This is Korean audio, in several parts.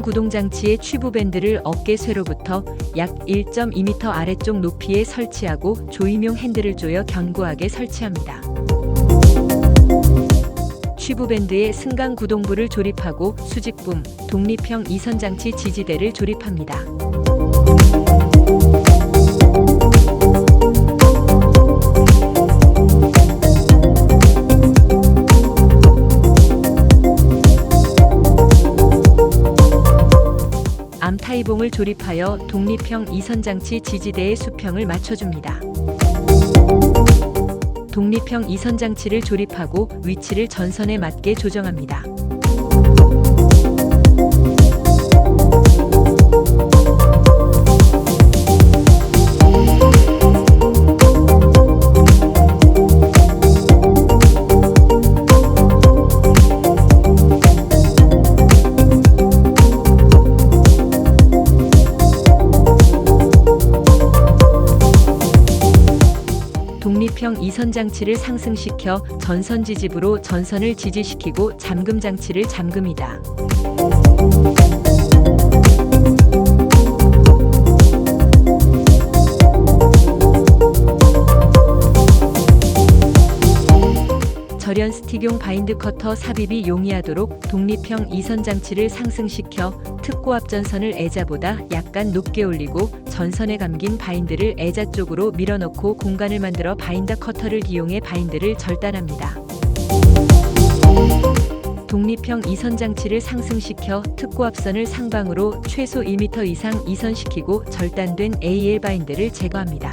구동장치의 취부 밴드를 어깨 쇠로부터 약 1.2m 아래쪽 높이에 설치하고 조임용 핸들을 조여 견고하게 설치합니다. 취부 밴드에 승강 구동부를 조립하고 수직붐, 독립형 이선장치 지지대를 조립합니다. 암타이봉을 조립하여 독립형 이선장치 지지대의 수평을 맞춰줍니다. 독립형 이선장치를 조립하고 위치를 전선에 맞게 조정합니다. 독립형 이선 장치를 상승시켜 전선 지집으로 전선을 지지시키고 잠금 장치를 잠금이다. 절연 스틱용 바인드 커터 삽입이 용이하도록 독립형 이선 장치를 상승시켜 특고 앞전선을 애자보다 약간 높게 올리고 전선에 감긴 바인드를 애자 쪽으로 밀어넣고 공간을 만들어 바인더 커터를 이용해 바인드를 절단합니다. 독립형 이선 장치를 상승시켜 특고 앞선을 상방으로 최소 1m 이상 이선시키고 절단된 AL 바인드를 제거합니다.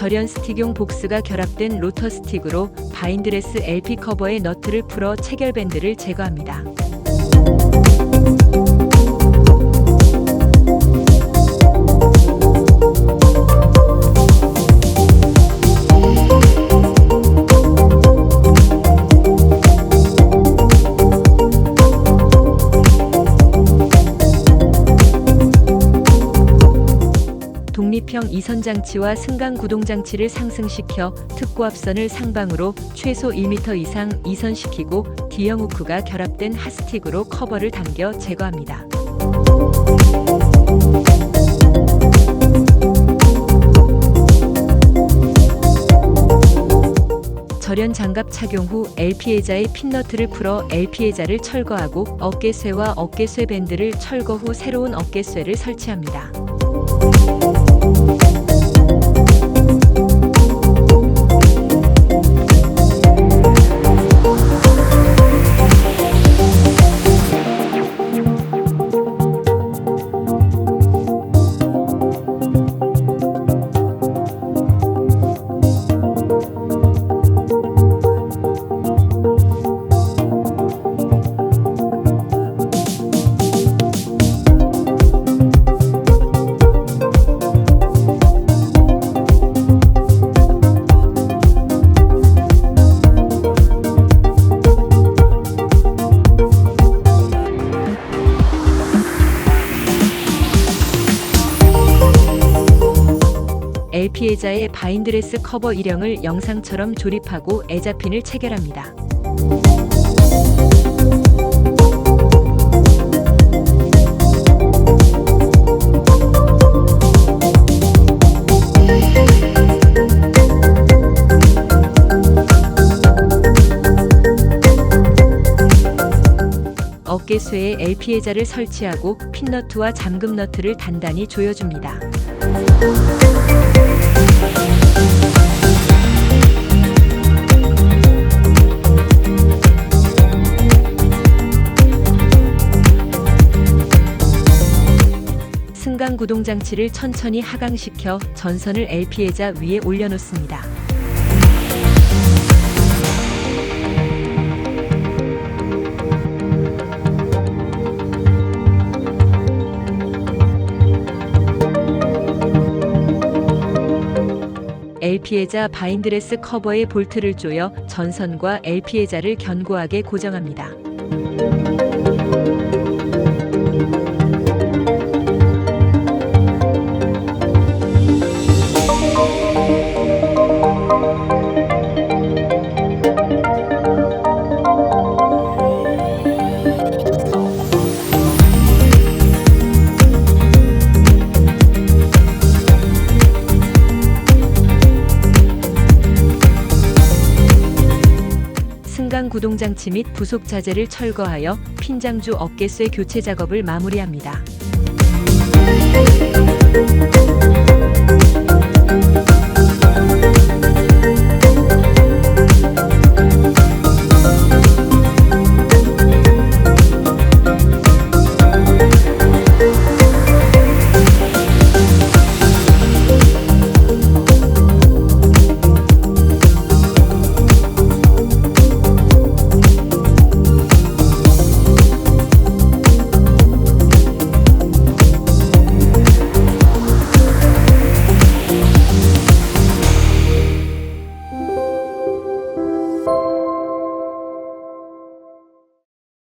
절연 스틱용 복스가 결합된 로터 스틱으로 바인드레스 LP 커버의 너트를 풀어 체결 밴드를 제거합니다. 독립형 이선 장치와 승강 구동 장치를 상승시켜 특고 앞선을 상방으로 최소 1m 이상 이선시키고 D형 후크가 결합된 핫스틱으로 커버를 당겨 제거합니다. 절연 장갑 착용 후 LP에자의 핀너트를 풀어 LP에자를 철거하고 어깨쇠와 어깨쇠 밴드를 철거 후 새로운 어깨쇠를 설치합니다. 에자의 바인드레스 커버 일형을 영상처럼 조립하고 에자핀을 체결합니다. 어깨쇠에 LP 에자를 설치하고 핀너트와 잠금 너트를 단단히 조여줍니다. 구동 장치를 천천히 하강시켜 전선을 LP에자 위에 올려놓습니다. LP에자 바인드레스 커버의 볼트를 조여 전선과 LP에자를 견고하게 고정합니다. 구동 장치 및 부속 자재를 철거하여 핀장주 어깨쇠 교체 작업을 마무리합니다.